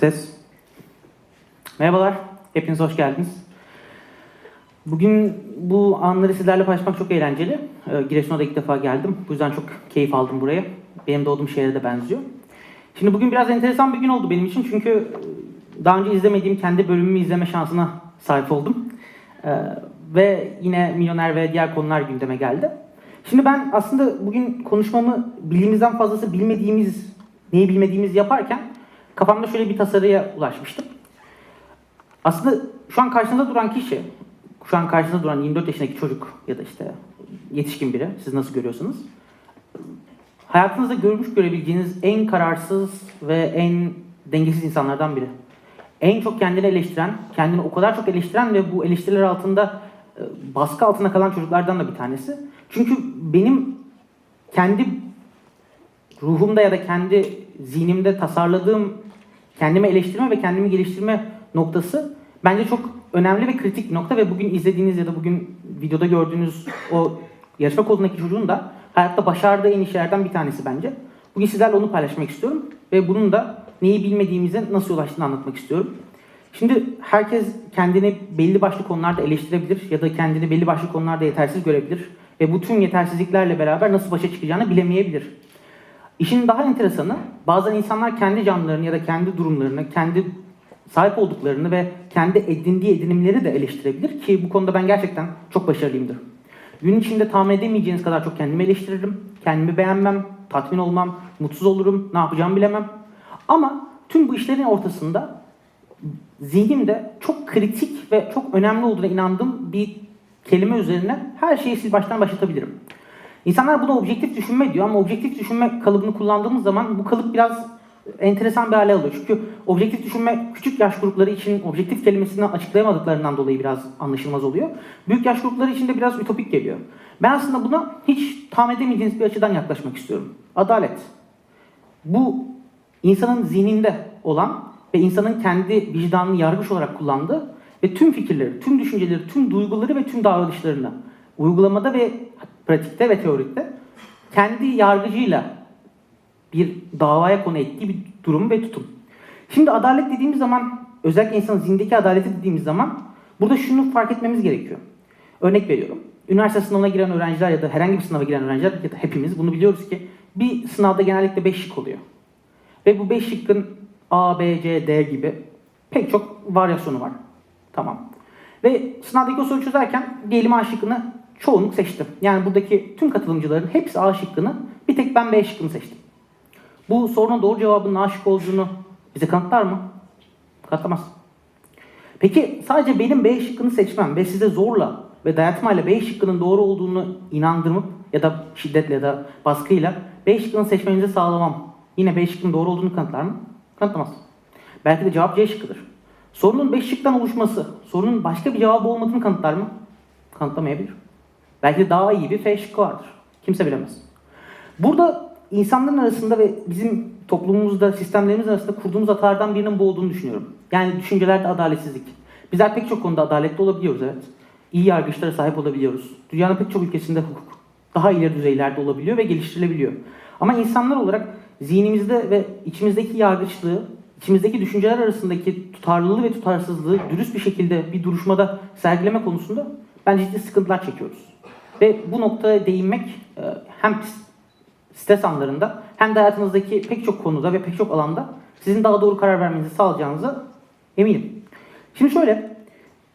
Ses. Merhabalar, hepiniz hoş geldiniz. Bugün bu anları sizlerle paylaşmak çok eğlenceli. Ee, Giresun'a da ilk defa geldim. Bu yüzden çok keyif aldım buraya. Benim doğduğum şehre de benziyor. Şimdi bugün biraz enteresan bir gün oldu benim için. Çünkü e, daha önce izlemediğim kendi bölümümü izleme şansına sahip oldum. Ee, ve yine milyoner ve diğer konular gündeme geldi. Şimdi ben aslında bugün konuşmamı bildiğimizden fazlası bilmediğimiz, neyi bilmediğimiz yaparken kafamda şöyle bir tasarıya ulaşmıştım. Aslında şu an karşınızda duran kişi, şu an karşınızda duran 24 yaşındaki çocuk ya da işte yetişkin biri, siz nasıl görüyorsunuz? Hayatınızda görmüş görebileceğiniz en kararsız ve en dengesiz insanlardan biri. En çok kendini eleştiren, kendini o kadar çok eleştiren ve bu eleştiriler altında e, baskı altında kalan çocuklardan da bir tanesi. Çünkü benim kendi ruhumda ya da kendi zihnimde tasarladığım kendimi eleştirme ve kendimi geliştirme noktası bence çok önemli ve kritik nokta ve bugün izlediğiniz ya da bugün videoda gördüğünüz o yarışma kodundaki çocuğun da hayatta başardığı en iyi şeylerden bir tanesi bence. Bugün sizlerle onu paylaşmak istiyorum ve bunun da neyi bilmediğimize nasıl ulaştığını anlatmak istiyorum. Şimdi herkes kendini belli başlı konularda eleştirebilir ya da kendini belli başlı konularda yetersiz görebilir ve bu tüm yetersizliklerle beraber nasıl başa çıkacağını bilemeyebilir. İşin daha enteresanı bazen insanlar kendi canlarını ya da kendi durumlarını, kendi sahip olduklarını ve kendi edindiği edinimleri de eleştirebilir ki bu konuda ben gerçekten çok başarılıyımdır. Gün içinde tahmin edemeyeceğiniz kadar çok kendimi eleştiririm, kendimi beğenmem, tatmin olmam, mutsuz olurum, ne yapacağımı bilemem. Ama tüm bu işlerin ortasında zihnimde çok kritik ve çok önemli olduğuna inandığım bir kelime üzerine her şeyi sil baştan başlatabilirim. İnsanlar buna objektif düşünme diyor ama objektif düşünme kalıbını kullandığımız zaman bu kalıp biraz enteresan bir hale alıyor. Çünkü objektif düşünme küçük yaş grupları için objektif kelimesini açıklayamadıklarından dolayı biraz anlaşılmaz oluyor. Büyük yaş grupları için de biraz ütopik geliyor. Ben aslında buna hiç tahmin edemeyeceğiniz bir açıdan yaklaşmak istiyorum. Adalet. Bu insanın zihninde olan ve insanın kendi vicdanını yargıç olarak kullandığı ve tüm fikirleri, tüm düşünceleri, tüm duyguları ve tüm davranışlarını uygulamada ve pratikte ve teorikte kendi yargıcıyla bir davaya konu ettiği bir durum ve tutum. Şimdi adalet dediğimiz zaman özellikle insanın zihindeki adaleti dediğimiz zaman burada şunu fark etmemiz gerekiyor. Örnek veriyorum. Üniversite sınavına giren öğrenciler ya da herhangi bir sınava giren öğrenciler ya da hepimiz bunu biliyoruz ki bir sınavda genellikle 5 şık oluyor. Ve bu 5 şıkkın A, B, C, D gibi pek çok varyasyonu var. Tamam. Ve sınavdaki o soruyu çözerken diyelim A şıkkını çoğunluk seçtim. Yani buradaki tüm katılımcıların hepsi A şıkkını bir tek ben B şıkkını seçtim. Bu sorunun doğru cevabının A şıkkı olduğunu bize kanıtlar mı? Kanıtlamaz. Peki sadece benim B şıkkını seçmem ve size zorla ve dayatmayla B şıkkının doğru olduğunu inandırıp ya da şiddetle ya da baskıyla B şıkkını seçmenizi sağlamam. Yine B şıkkının doğru olduğunu kanıtlar mı? Kanıtlamaz. Belki de cevap C şıkkıdır. Sorunun 5 şıktan oluşması, sorunun başka bir cevabı olmadığını kanıtlar mı? Kanıtlamayabilir. Belki daha iyi bir F vardır. Kimse bilemez. Burada insanların arasında ve bizim toplumumuzda, sistemlerimiz arasında kurduğumuz hatalardan birinin bu olduğunu düşünüyorum. Yani düşüncelerde adaletsizlik. Bizler pek çok konuda adaletli olabiliyoruz evet. İyi yargıçlara sahip olabiliyoruz. Dünyanın pek çok ülkesinde hukuk daha ileri düzeylerde olabiliyor ve geliştirilebiliyor. Ama insanlar olarak zihnimizde ve içimizdeki yargıçlığı, içimizdeki düşünceler arasındaki tutarlılığı ve tutarsızlığı dürüst bir şekilde bir duruşmada sergileme konusunda bence ciddi sıkıntılar çekiyoruz. Ve bu noktaya değinmek e, hem stres anlarında hem de hayatınızdaki pek çok konuda ve pek çok alanda sizin daha doğru karar vermenizi sağlayacağınıza eminim. Şimdi şöyle,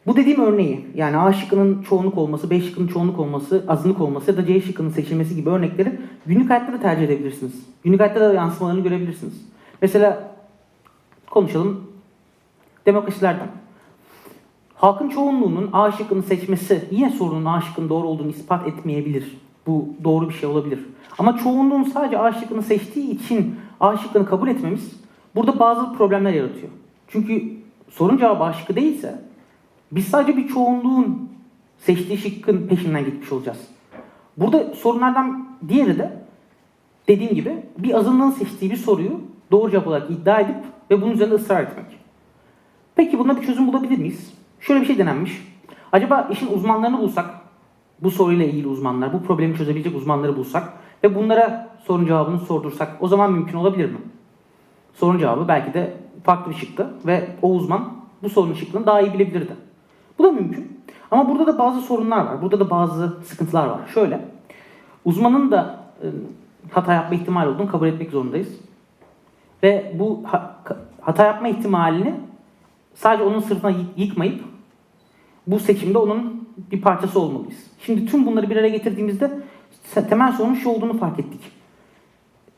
bu dediğim örneği yani A şıkkının çoğunluk olması, B şıkkının çoğunluk olması, azınlık olması ya da C şıkkının seçilmesi gibi örnekleri günlük hayatta da tercih edebilirsiniz. Günlük hayatta da yansımalarını görebilirsiniz. Mesela konuşalım demokrasilerden. Halkın çoğunluğunun A şıkkını seçmesi yine sorunun A şıkkının doğru olduğunu ispat etmeyebilir. Bu doğru bir şey olabilir. Ama çoğunluğun sadece A şıkkını seçtiği için A şıkkını kabul etmemiz burada bazı problemler yaratıyor. Çünkü sorun cevabı A şıkkı değilse biz sadece bir çoğunluğun seçtiği şıkkın peşinden gitmiş olacağız. Burada sorunlardan diğeri de dediğim gibi bir azınlığın seçtiği bir soruyu doğru cevap olarak iddia edip ve bunun üzerinde ısrar etmek. Peki buna bir çözüm bulabilir miyiz? Şöyle bir şey denenmiş. Acaba işin uzmanlarını bulsak, bu soruyla ilgili uzmanlar, bu problemi çözebilecek uzmanları bulsak ve bunlara sorun cevabını sordursak o zaman mümkün olabilir mi? Sorun cevabı belki de farklı bir şıktı ve o uzman bu sorunun şıklığını daha iyi bilebilirdi. Bu da mümkün. Ama burada da bazı sorunlar var. Burada da bazı sıkıntılar var. Şöyle, uzmanın da e, hata yapma ihtimali olduğunu kabul etmek zorundayız. Ve bu hata yapma ihtimalini sadece onun sırtına yı- yıkmayıp bu seçimde onun bir parçası olmalıyız. Şimdi tüm bunları bir araya getirdiğimizde temel sorunun şu olduğunu fark ettik.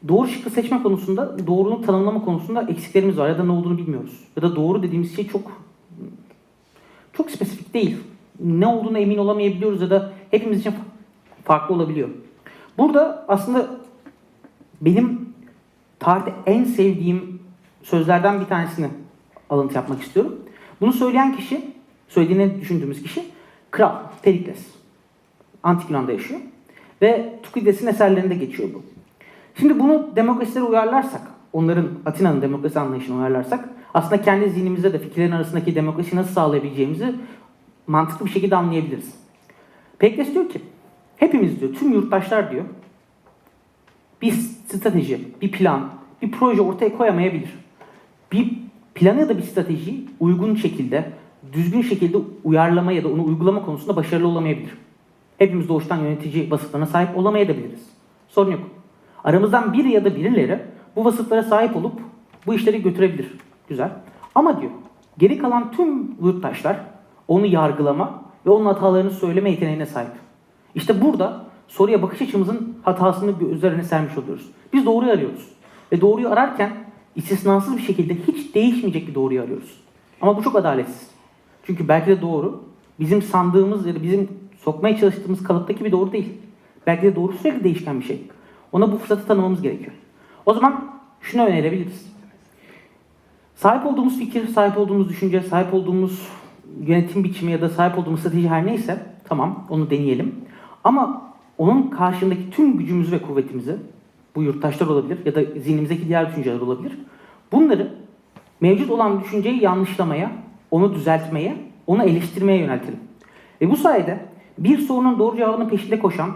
Doğru şıkkı seçme konusunda, doğruluğu tanımlama konusunda eksiklerimiz var ya da ne olduğunu bilmiyoruz. Ya da doğru dediğimiz şey çok çok spesifik değil. Ne olduğunu emin olamayabiliyoruz ya da hepimiz için farklı olabiliyor. Burada aslında benim tarihte en sevdiğim sözlerden bir tanesini alıntı yapmak istiyorum. Bunu söyleyen kişi, söylediğini düşündüğümüz kişi Kral Perikles. Antik Yunan'da yaşıyor. Ve Tukides'in eserlerinde geçiyor bu. Şimdi bunu demokrasilere uyarlarsak, onların Atina'nın demokrasi anlayışına uyarlarsak aslında kendi zihnimizde de fikirlerin arasındaki demokrasiyi nasıl sağlayabileceğimizi mantıklı bir şekilde anlayabiliriz. Perikles diyor ki, hepimiz diyor, tüm yurttaşlar diyor, bir strateji, bir plan, bir proje ortaya koyamayabilir. Bir planı ya da bir stratejiyi uygun şekilde, düzgün şekilde uyarlama ya da onu uygulama konusunda başarılı olamayabilir. Hepimiz doğuştan yönetici vasıflarına sahip olamayabiliriz. Sorun yok. Aramızdan biri ya da birileri bu vasıflara sahip olup bu işleri götürebilir. Güzel. Ama diyor, geri kalan tüm yurttaşlar onu yargılama ve onun hatalarını söyleme yeteneğine sahip. İşte burada soruya bakış açımızın hatasını üzerine sermiş oluyoruz. Biz doğruyu arıyoruz. Ve doğruyu ararken istisnasız bir şekilde hiç değişmeyecek bir doğruyu arıyoruz. Ama bu çok adaletsiz. Çünkü belki de doğru bizim sandığımız ya da bizim sokmaya çalıştığımız kalıptaki bir doğru değil. Belki de doğru sürekli değişken bir şey. Ona bu fırsatı tanımamız gerekiyor. O zaman şunu önerebiliriz. Sahip olduğumuz fikir, sahip olduğumuz düşünce, sahip olduğumuz yönetim biçimi ya da sahip olduğumuz strateji her neyse tamam onu deneyelim. Ama onun karşındaki tüm gücümüzü ve kuvvetimizi bu yurttaşlar olabilir ya da zihnimizdeki diğer düşünceler olabilir. Bunları mevcut olan düşünceyi yanlışlamaya, onu düzeltmeye, onu eleştirmeye yöneltelim. Ve bu sayede bir sorunun doğru cevabının peşinde koşan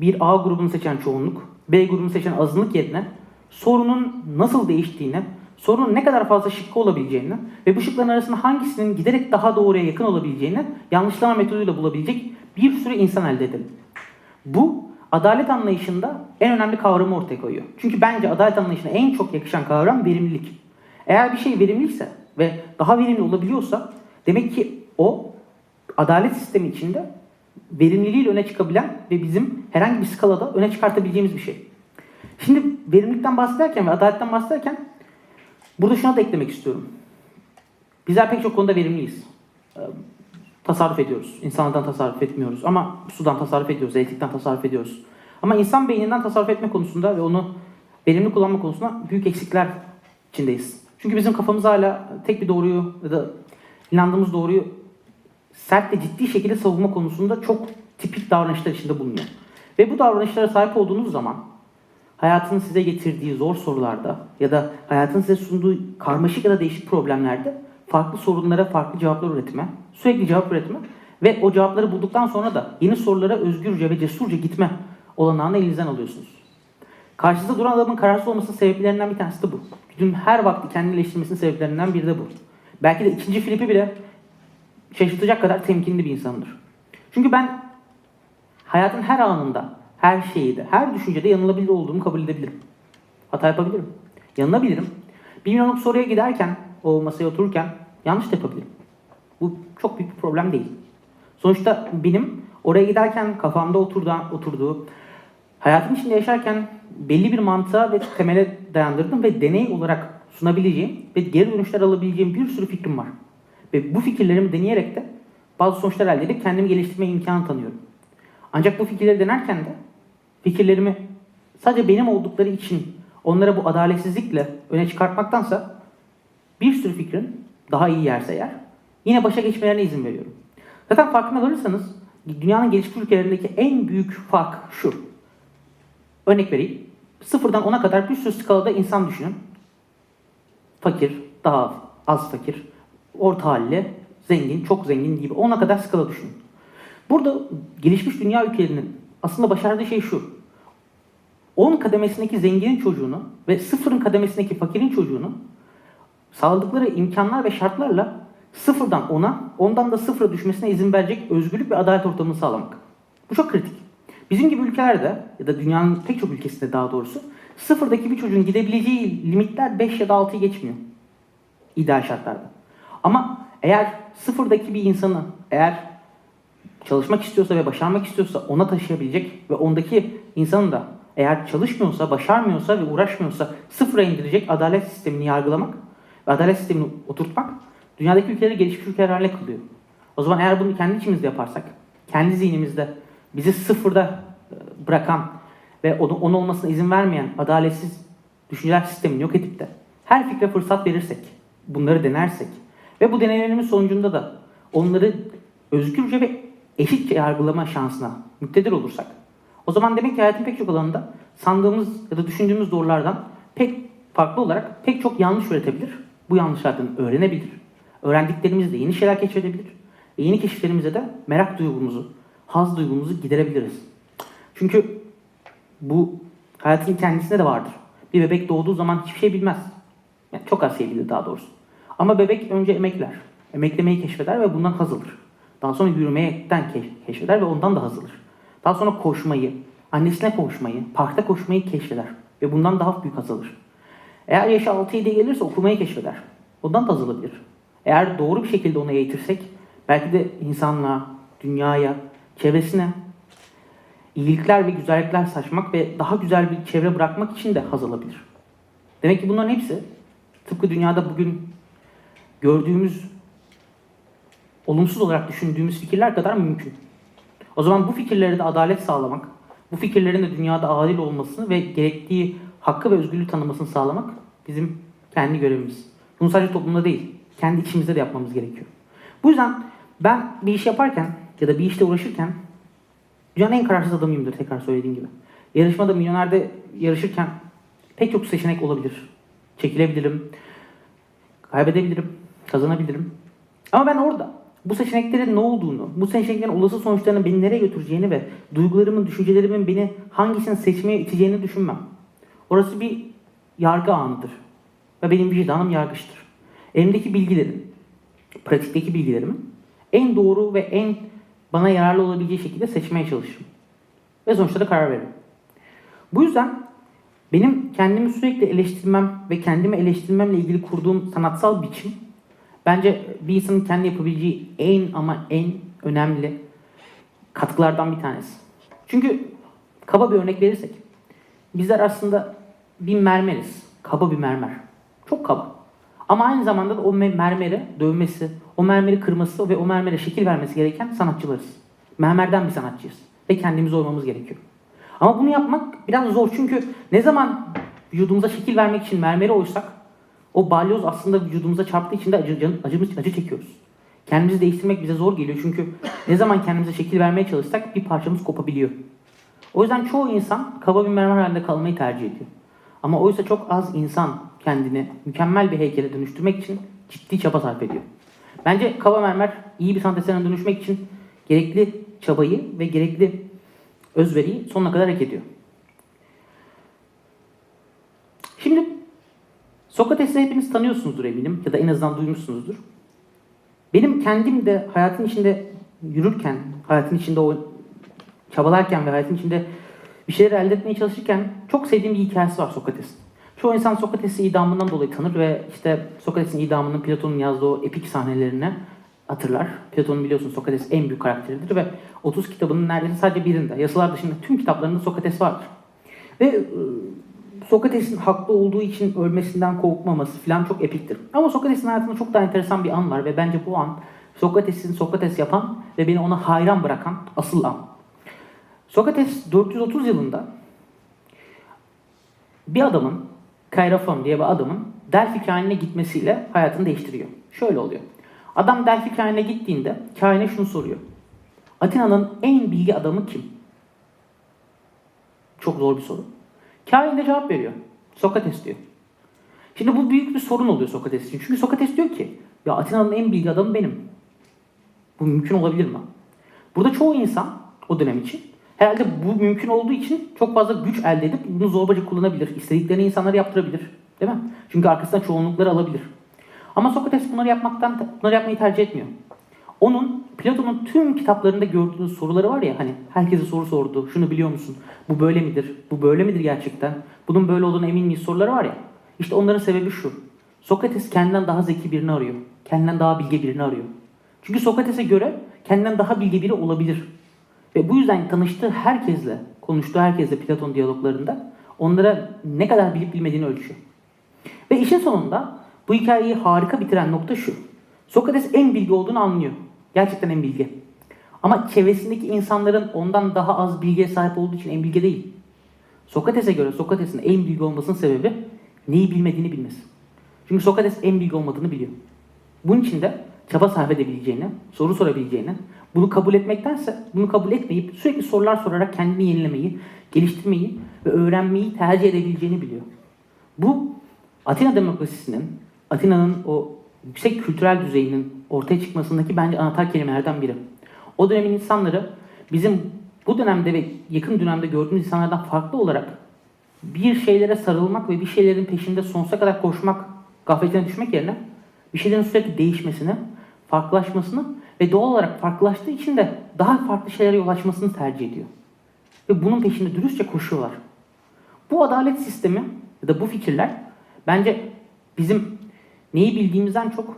bir A grubunu seçen çoğunluk, B grubunu seçen azınlık yerine sorunun nasıl değiştiğini, sorunun ne kadar fazla şıkkı olabileceğini ve bu şıkların arasında hangisinin giderek daha doğruya yakın olabileceğini yanlışlama metoduyla bulabilecek bir sürü insan elde edelim. Bu adalet anlayışında en önemli kavramı ortaya koyuyor. Çünkü bence adalet anlayışına en çok yakışan kavram verimlilik. Eğer bir şey verimliyse ve daha verimli olabiliyorsa demek ki o adalet sistemi içinde verimliliğiyle öne çıkabilen ve bizim herhangi bir skalada öne çıkartabileceğimiz bir şey. Şimdi verimlilikten bahsederken ve adaletten bahsederken burada şuna da eklemek istiyorum. Bizler pek çok konuda verimliyiz. Ee, tasarruf ediyoruz. İnsanlardan tasarruf etmiyoruz. Ama sudan tasarruf ediyoruz, elektrikten tasarruf ediyoruz. Ama insan beyninden tasarruf etme konusunda ve onu verimli kullanma konusunda büyük eksikler içindeyiz. Çünkü bizim kafamız hala tek bir doğruyu ya da inandığımız doğruyu sert ve ciddi şekilde savunma konusunda çok tipik davranışlar içinde bulunuyor. Ve bu davranışlara sahip olduğunuz zaman hayatın size getirdiği zor sorularda ya da hayatın size sunduğu karmaşık ya da değişik problemlerde farklı sorunlara farklı cevaplar üretme, sürekli cevap üretme ve o cevapları bulduktan sonra da yeni sorulara özgürce ve cesurca gitme olanağını elinizden alıyorsunuz. Karşınızda duran adamın kararsız olmasının sebeplerinden bir tanesi de bu. Güdün her vakti kendini eleştirmesinin sebeplerinden biri de bu. Belki de ikinci Filip'i bile şaşırtacak kadar temkinli bir insandır. Çünkü ben hayatın her anında, her şeyde, her düşüncede yanılabilir olduğumu kabul edebilirim. Hata yapabilirim. Yanılabilirim. Bir milyonluk soruya giderken, o masaya otururken yanlış da yapabilirim. Bu çok büyük bir problem değil. Sonuçta benim oraya giderken kafamda oturduğu, oturduğu hayatım içinde yaşarken belli bir mantığa ve temele dayandırdım ve deney olarak sunabileceğim ve geri dönüşler alabileceğim bir sürü fikrim var. Ve bu fikirlerimi deneyerek de bazı sonuçlar elde edip kendimi geliştirme imkanı tanıyorum. Ancak bu fikirleri denerken de fikirlerimi sadece benim oldukları için onlara bu adaletsizlikle öne çıkartmaktansa bir sürü fikrin daha iyi yerse eğer yine başa geçmelerine izin veriyorum. Zaten farkına varırsanız dünyanın gelişmiş ülkelerindeki en büyük fark şu. Örnek vereyim. Sıfırdan 10'a kadar bir sürü skalada insan düşünün. Fakir, daha az fakir, orta halli, zengin, çok zengin gibi 10'a kadar skala düşünün. Burada gelişmiş dünya ülkelerinin aslında başardığı şey şu. 10 kademesindeki zenginin çocuğunu ve sıfırın kademesindeki fakirin çocuğunu sağladıkları imkanlar ve şartlarla sıfırdan 10'a, ondan da sıfıra düşmesine izin verecek özgürlük ve adalet ortamını sağlamak. Bu çok kritik. Bizim gibi ülkelerde ya da dünyanın pek çok ülkesinde daha doğrusu sıfırdaki bir çocuğun gidebileceği limitler 5 ya da 6'yı geçmiyor. İdeal şartlarda. Ama eğer sıfırdaki bir insanı eğer çalışmak istiyorsa ve başarmak istiyorsa ona taşıyabilecek ve ondaki insanın da eğer çalışmıyorsa, başarmıyorsa ve uğraşmıyorsa sıfıra indirecek adalet sistemini yargılamak ve adalet sistemini oturtmak dünyadaki ülkeleri gelişmiş ülkeler haline kılıyor. O zaman eğer bunu kendi içimizde yaparsak, kendi zihnimizde bizi sıfırda e, bırakan ve onu, onun olmasına izin vermeyen adaletsiz düşünceler sistemini yok edip de her fikre fırsat verirsek, bunları denersek ve bu deneyimlerimiz sonucunda da onları özgürce ve eşitçe yargılama şansına müktedir olursak o zaman demek ki hayatın pek çok alanında sandığımız ya da düşündüğümüz doğrulardan pek farklı olarak pek çok yanlış üretebilir. Bu yanlışlardan öğrenebilir. Öğrendiklerimizle yeni şeyler keşfedebilir. Ve yeni keşiflerimize de merak duygumuzu, haz duygumuzu giderebiliriz. Çünkü bu hayatın kendisinde de vardır. Bir bebek doğduğu zaman hiçbir şey bilmez. Yani çok az şey bilir daha doğrusu. Ama bebek önce emekler. Emeklemeyi keşfeder ve bundan haz alır. Daha sonra yürümeyekten keş- keşfeder ve ondan da haz alır. Daha sonra koşmayı, annesine koşmayı, parkta koşmayı keşfeder. Ve bundan daha büyük haz alır. Eğer yaşı 6-7'ye gelirse okumayı keşfeder. Ondan da haz alabilir. Eğer doğru bir şekilde onu eğitirsek belki de insanlığa, dünyaya, çevresine iyilikler ve güzellikler saçmak ve daha güzel bir çevre bırakmak için de haz alabilir. Demek ki bunların hepsi tıpkı dünyada bugün gördüğümüz olumsuz olarak düşündüğümüz fikirler kadar mümkün. O zaman bu fikirlere de adalet sağlamak, bu fikirlerin de dünyada adil olmasını ve gerektiği hakkı ve özgürlüğü tanımasını sağlamak bizim kendi görevimiz. Bunu sadece toplumda değil, kendi içimizde de yapmamız gerekiyor. Bu yüzden ben bir iş yaparken ya da bir işte uğraşırken dünyanın en kararsız adamıyımdır tekrar söylediğim gibi. Yarışmada milyonerde yarışırken pek çok seçenek olabilir. Çekilebilirim, kaybedebilirim, kazanabilirim. Ama ben orada bu seçeneklerin ne olduğunu, bu seçeneklerin olası sonuçlarının beni nereye götüreceğini ve duygularımın, düşüncelerimin beni hangisini seçmeye iteceğini düşünmem. Orası bir yargı anıdır. Ve benim vicdanım yargıçtır. Elimdeki bilgilerin, pratikteki bilgilerimin en doğru ve en bana yararlı olabileceği şekilde seçmeye çalışırım. Ve sonuçta da karar veririm. Bu yüzden benim kendimi sürekli eleştirmem ve kendimi eleştirmemle ilgili kurduğum sanatsal biçim bence bir insanın kendi yapabileceği en ama en önemli katkılardan bir tanesi. Çünkü kaba bir örnek verirsek bizler aslında bir mermeriz. Kaba bir mermer. Çok kaba. Ama aynı zamanda da o me- mermere dövmesi, o mermeri kırması ve o mermere şekil vermesi gereken sanatçılarız. Mermerden bir sanatçıyız. Ve kendimizi oymamız gerekiyor. Ama bunu yapmak biraz zor çünkü ne zaman vücudumuza şekil vermek için mermeri oysak o balyoz aslında vücudumuza çarptığı için de acı, acı, acı çekiyoruz. Kendimizi değiştirmek bize zor geliyor çünkü ne zaman kendimize şekil vermeye çalışsak bir parçamız kopabiliyor. O yüzden çoğu insan kaba bir mermer halinde kalmayı tercih ediyor. Ama oysa çok az insan kendini mükemmel bir heykele dönüştürmek için ciddi çaba sarf ediyor. Bence kaba mermer iyi bir sanat eserine dönüşmek için gerekli çabayı ve gerekli özveriyi sonuna kadar hak ediyor. Şimdi Sokrates'i hepiniz tanıyorsunuzdur eminim ya da en azından duymuşsunuzdur. Benim kendim de hayatın içinde yürürken, hayatın içinde o çabalarken ve hayatın içinde bir şeyler elde etmeye çalışırken çok sevdiğim bir hikayesi var Sokrates'in. Çoğu insan Sokrates'i idamından dolayı tanır ve işte Sokrates'in idamının Platon'un yazdığı epik sahnelerini hatırlar. Platon'un biliyorsun Sokrates en büyük karakteridir ve 30 kitabının neredeyse sadece birinde, yasalar dışında tüm kitaplarında Sokrates vardır. Ve e, Sokrates'in haklı olduğu için ölmesinden korkmaması falan çok epiktir. Ama Sokrates'in hayatında çok daha enteresan bir an var ve bence bu an Sokrates'in Sokrates yapan ve beni ona hayran bırakan asıl an. Sokrates 430 yılında bir adamın, Kairafon diye bir adamın Delphi kainine gitmesiyle hayatını değiştiriyor. Şöyle oluyor. Adam Delphi kainine gittiğinde kaine şunu soruyor. Atina'nın en bilgi adamı kim? Çok zor bir soru. Kain de cevap veriyor. Sokrates diyor. Şimdi bu büyük bir sorun oluyor Sokrates için. Çünkü Sokrates diyor ki ya Atina'nın en bilgi adamı benim. Bu mümkün olabilir mi? Burada çoğu insan o dönem için herhalde bu mümkün olduğu için çok fazla güç elde edip bunu zorbaca kullanabilir. İstediklerini insanlara yaptırabilir. Değil mi? Çünkü arkasından çoğunlukları alabilir. Ama Sokrates bunları yapmaktan bunları yapmayı tercih etmiyor. Onun Platon'un tüm kitaplarında gördüğünüz soruları var ya hani herkese soru sordu. Şunu biliyor musun? Bu böyle midir? Bu böyle midir gerçekten? Bunun böyle olduğuna emin miyiz soruları var ya. İşte onların sebebi şu. Sokrates kendinden daha zeki birini arıyor. Kendinden daha bilge birini arıyor. Çünkü Sokrates'e göre kendinden daha bilge biri olabilir. Ve bu yüzden tanıştığı herkesle, konuştuğu herkesle Platon diyaloglarında onlara ne kadar bilip bilmediğini ölçüyor. Ve işin sonunda bu hikayeyi harika bitiren nokta şu. Sokrates en bilgi olduğunu anlıyor. Gerçekten en bilgi. Ama çevresindeki insanların ondan daha az bilgiye sahip olduğu için en bilgi değil. Sokrates'e göre Sokrates'in en bilgi olmasının sebebi neyi bilmediğini bilmesi. Çünkü Sokrates en bilgi olmadığını biliyor. Bunun için de çaba sarf edebileceğini, soru sorabileceğini, bunu kabul etmektense bunu kabul etmeyip sürekli sorular sorarak kendini yenilemeyi, geliştirmeyi ve öğrenmeyi tercih edebileceğini biliyor. Bu Atina demokrasisinin, Atina'nın o yüksek kültürel düzeyinin ortaya çıkmasındaki bence anahtar kelimelerden biri. O dönemin insanları bizim bu dönemde ve yakın dönemde gördüğümüz insanlardan farklı olarak bir şeylere sarılmak ve bir şeylerin peşinde sonsuza kadar koşmak, gafletine düşmek yerine bir şeylerin sürekli değişmesini, farklılaşmasını ve doğal olarak farklılaştığı için de daha farklı şeylere yol açmasını tercih ediyor. Ve bunun peşinde dürüstçe koşuyorlar. Bu adalet sistemi ya da bu fikirler bence bizim neyi bildiğimizden çok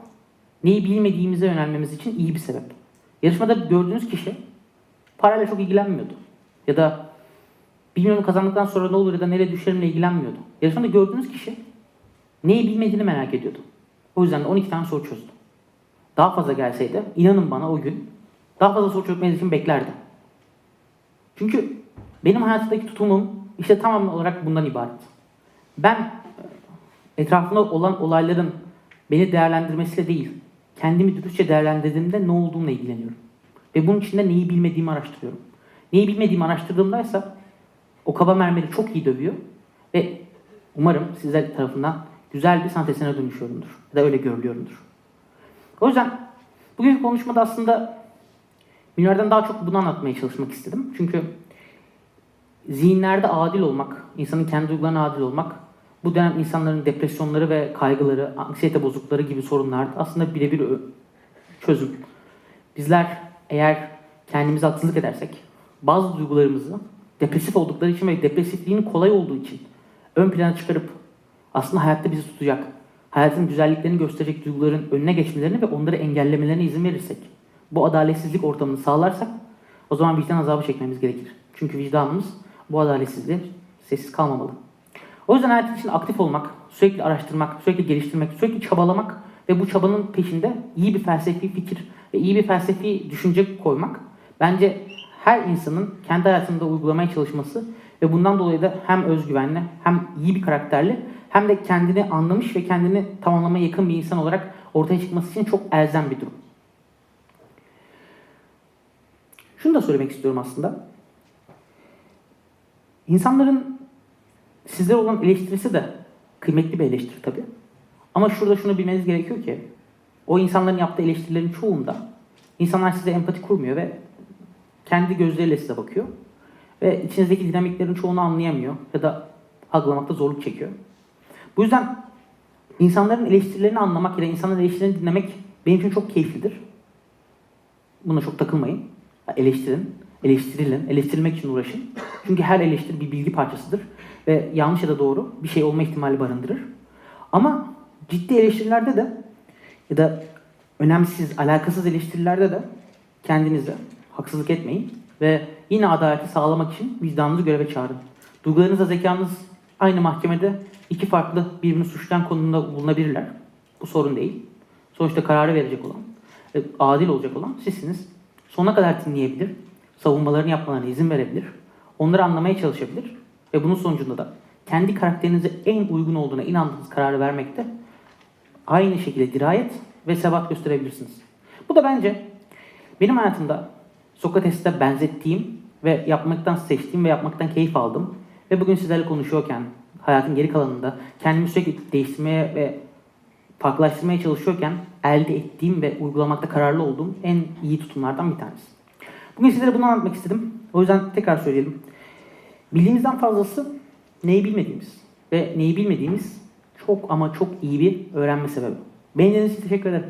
neyi bilmediğimize yönelmemiz için iyi bir sebep. Yarışmada gördüğünüz kişi parayla çok ilgilenmiyordu. Ya da bilmiyorum kazandıktan sonra ne olur ya da nereye düşerimle ilgilenmiyordu. Yarışmada gördüğünüz kişi neyi bilmediğini merak ediyordu. O yüzden de 12 tane soru çözdü. Daha fazla gelseydi inanın bana o gün daha fazla soru çözmeniz için beklerdim. Çünkü benim hayatımdaki tutumum işte tamamen olarak bundan ibaret. Ben etrafımda olan olayların beni değerlendirmesiyle değil, kendimi dürüstçe değerlendirdiğimde ne olduğumla ilgileniyorum. Ve bunun içinde neyi bilmediğimi araştırıyorum. Neyi bilmediğimi araştırdığımdaysa o kaba mermeri çok iyi dövüyor ve umarım sizler tarafından güzel bir sanat dönüşüyorumdur. Ya da öyle görülüyorumdur. O yüzden bugünkü konuşmada aslında Münir'den daha çok bunu anlatmaya çalışmak istedim. Çünkü zihinlerde adil olmak, insanın kendi duygularına adil olmak, bu dönem insanların depresyonları ve kaygıları, anksiyete bozuklukları gibi sorunlar aslında birebir çözüm. Bizler eğer kendimize haksızlık edersek, bazı duygularımızı depresif oldukları için ve depresifliğinin kolay olduğu için ön plana çıkarıp aslında hayatta bizi tutacak, hayatın güzelliklerini gösterecek duyguların önüne geçmelerini ve onları engellemelerine izin verirsek, bu adaletsizlik ortamını sağlarsak o zaman vicdan azabı çekmemiz gerekir. Çünkü vicdanımız bu adaletsizliğe sessiz kalmamalı. O yüzden hayat için aktif olmak, sürekli araştırmak, sürekli geliştirmek, sürekli çabalamak ve bu çabanın peşinde iyi bir felsefi fikir ve iyi bir felsefi düşünce koymak bence her insanın kendi hayatında uygulamaya çalışması ve bundan dolayı da hem özgüvenli hem iyi bir karakterli hem de kendini anlamış ve kendini tamamlamaya yakın bir insan olarak ortaya çıkması için çok elzem bir durum. Şunu da söylemek istiyorum aslında. İnsanların sizlere olan eleştirisi de kıymetli bir eleştiri tabii. Ama şurada şunu bilmeniz gerekiyor ki o insanların yaptığı eleştirilerin çoğunda insanlar size empati kurmuyor ve kendi gözleriyle size bakıyor. Ve içinizdeki dinamiklerin çoğunu anlayamıyor ya da algılamakta zorluk çekiyor. Bu yüzden insanların eleştirilerini anlamak ya da insanların eleştirilerini dinlemek benim için çok keyiflidir. Buna çok takılmayın. Eleştirin, eleştirilin, eleştirilmek için uğraşın. Çünkü her eleştiri bir bilgi parçasıdır. Ve yanlış ya da doğru bir şey olma ihtimali barındırır. Ama ciddi eleştirilerde de ya da önemsiz, alakasız eleştirilerde de kendinize haksızlık etmeyin ve yine adaleti sağlamak için vicdanınızı göreve çağırın. Duygularınızla zekanız aynı mahkemede iki farklı birbirini suçlayan konumda bulunabilirler. Bu sorun değil. Sonuçta kararı verecek olan, ve adil olacak olan sizsiniz. Sonuna kadar dinleyebilir, savunmalarını yapmalarına izin verebilir, onları anlamaya çalışabilir ve bunun sonucunda da kendi karakterinize en uygun olduğuna inandığınız kararı vermekte aynı şekilde dirayet ve sebat gösterebilirsiniz. Bu da bence benim hayatımda Sokrates'te benzettiğim ve yapmaktan seçtiğim ve yapmaktan keyif aldım. Ve bugün sizlerle konuşuyorken, hayatın geri kalanında kendimi sürekli değiştirmeye ve farklılaştırmaya çalışıyorken elde ettiğim ve uygulamakta kararlı olduğum en iyi tutumlardan bir tanesi. Bugün sizlere bunu anlatmak istedim. O yüzden tekrar söyleyelim. Bildiğimizden fazlası neyi bilmediğimiz ve neyi bilmediğimiz çok ama çok iyi bir öğrenme sebebi. Beğendiğiniz için teşekkür ederim.